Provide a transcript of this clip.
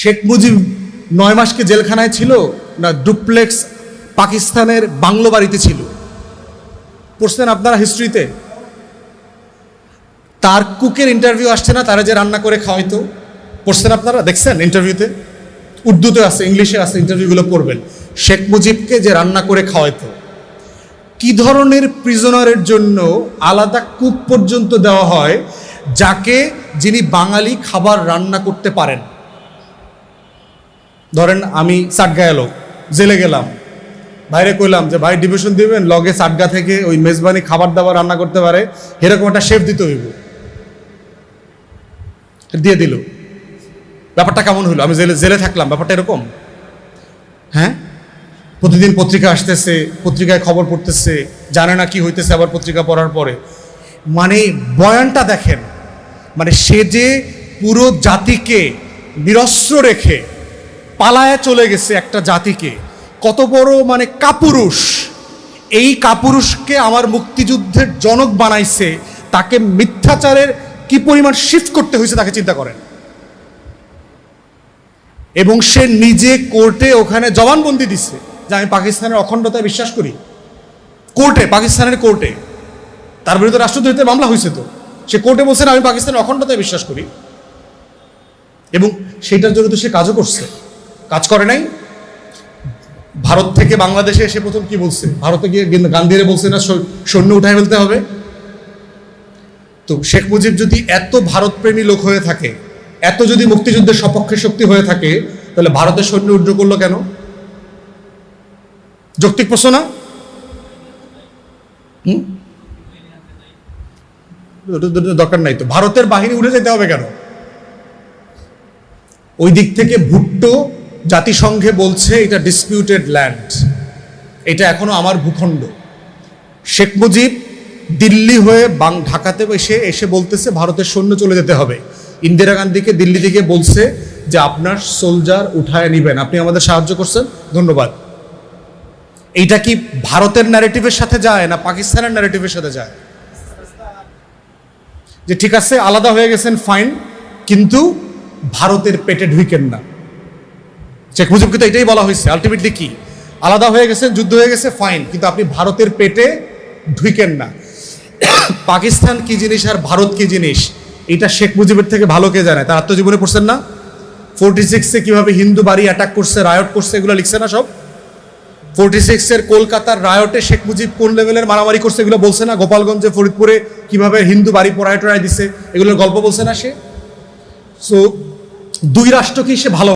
শেখ মুজিব নয় মাসকে জেলখানায় ছিল না ডুপ্লেক্স পাকিস্তানের বাংলো বাড়িতে ছিল? পড়ছেন আপনারা হিস্ট্রিতে? তার কুকের ইন্টারভিউ আসছে না, তারা যে রান্না করে খাওয়াইতো। পড়ছেন আপনারা দেখছেন ইন্টারভিউতে উর্দুতে আছে, ইংলিশে আছে ইন্টারভিউগুলো পড়বেন। শেখ মুজিবকে যে রান্না করে খাওয়াইতো। কি ধরনের প্রিজনারের জন্য আলাদা কুক পর্যন্ত দেওয়া হয়, যাকে যিনি বাঙালি খাবার রান্না করতে পারেন? ধরেন আমি সাটগায় লোক, জেলে গেলাম। বাইরে কইলাম যে, ভাই, ডিভিশন দিবেন, লগে সাটগা থেকে ওই মেজবানি খাবার দাবার রান্না করতে পারে, এরকম একটা শেফ দিতে হইব। দিয়ে দিল। ব্যাপারটা কেমন হলো আমি জেলে জেলে থাকলাম, ব্যাপারটা এরকম? হ্যাঁ? প্রতিদিন পত্রিকা আসতেছে, পত্রিকায় খবর পড়তেছে, জানে না কি হইতেছে আবার পত্রিকা পড়ার পরে। মানে বয়ানটা দেখেন মানে সে যে পুরো জাতিকে নিরস্ত্র রেখে পালায় চলে গেছে একটা জাতিকে। কত বড় মানে কাপুরুষ। এই কাপুরুষকে আমার মুক্তিযুদ্ধের জনক বানাইছে তাকে মিথ্যাচারের কি পরিমাণ শিফট করতে হয়েছে তাকে চিন্তা করেন। এবং সে নিজে কোর্টে ওখানে জবানবন্দি দিচ্ছে যে আমি পাকিস্তানের অখণ্ডতায় বিশ্বাস করি। কোর্টে পাকিস্তানের কোর্টে। তার বিরুদ্ধে রাষ্ট্রদ্রোহিতের মামলা হয়েছে তো। সে কোর্টে বলছে না, আমি পাকিস্তানের অখণ্ডতায় বিশ্বাস করি। এবং সেটার জন্য তো সে কাজও করছে। কাজ করে নাই। ভারত থেকে বাংলাদেশে এসে প্রথম কি বলছে? ভারতে গিয়ে গিন- গান্ধীরে বলছে না সৈন্য উঠায় ফেলতে হবে। তো শেখ মুজিব যদি এত ভারতপ্রেমী লোক হয়ে থাকে, এত যদি মুক্তিযুদ্ধের সপক্ষে শক্তি হয়ে থাকে, তাহলে ভারতের সৈন্য উড্র করল কেন? যৌক্তিক প্রশ্ন না? দরকার নাই তো। ভারতের বাহিনী উঠে যেতে হবে কেন? ওই দিক থেকে ভুট্টো জাতিসংঘে বলছে এটা ডিসপিউটেড ল্যান্ড এটা এখনও আমার ভূখণ্ড। শেখ মুজিব দিল্লি হয়ে বাং ঢাকাতে এসে এসে বলতেছে ভারতের সৈন্য চলে যেতে হবে। ইন্দিরা গান্ধীকে দিল্লি থেকে বলছে যে আপনার সোলজার উঠায় নিবেন। আপনি আমাদের সাহায্য করছেন। ধন্যবাদ। এইটা কি ভারতের ন্যারেটিভের সাথে যায় না পাকিস্তানের ন্যারেটিভের সাথে যায়? যে ঠিক আছে, আলাদা হয়ে গেছেন ফাইন কিন্তু ভারতের পেটে ঢুইকেন না। শেখ মুজিবকে তো এটাই বলা হয়েছে আলটিমেটলি কি? আলাদা হয়ে গেছেন, যুদ্ধ হয়ে গেছে ফাইন কিন্তু আপনি ভারতের পেটে ঢুইকেন না। পাকিস্তান কি জিনিস আর ভারত কি জিনিস, এটা শেখ মুজিবের থেকে ভালো কে জানে? তার আত্মজীবনে পড়ছেন না? ফোরটি সিক্সে কীভাবে হিন্দু বাড়ি অ্যাটাক করছে রায়ট করছে, এগুলো লিখছে না সব? ফোরটি সিক্সের কলকাতার রায়টে শেখ মুজিব কোন লেভেলের মারামারি করছে, এগুলো বলছে না? গোপালগঞ্জে, ফরিদপুরে কীভাবে হিন্দু বাড়ি পড়ায় টড়ায় দিছে, এগুলোর গল্প বলছে না সে? সো দুই রাষ্ট্র রাষ্ট্রকেই সে ভালো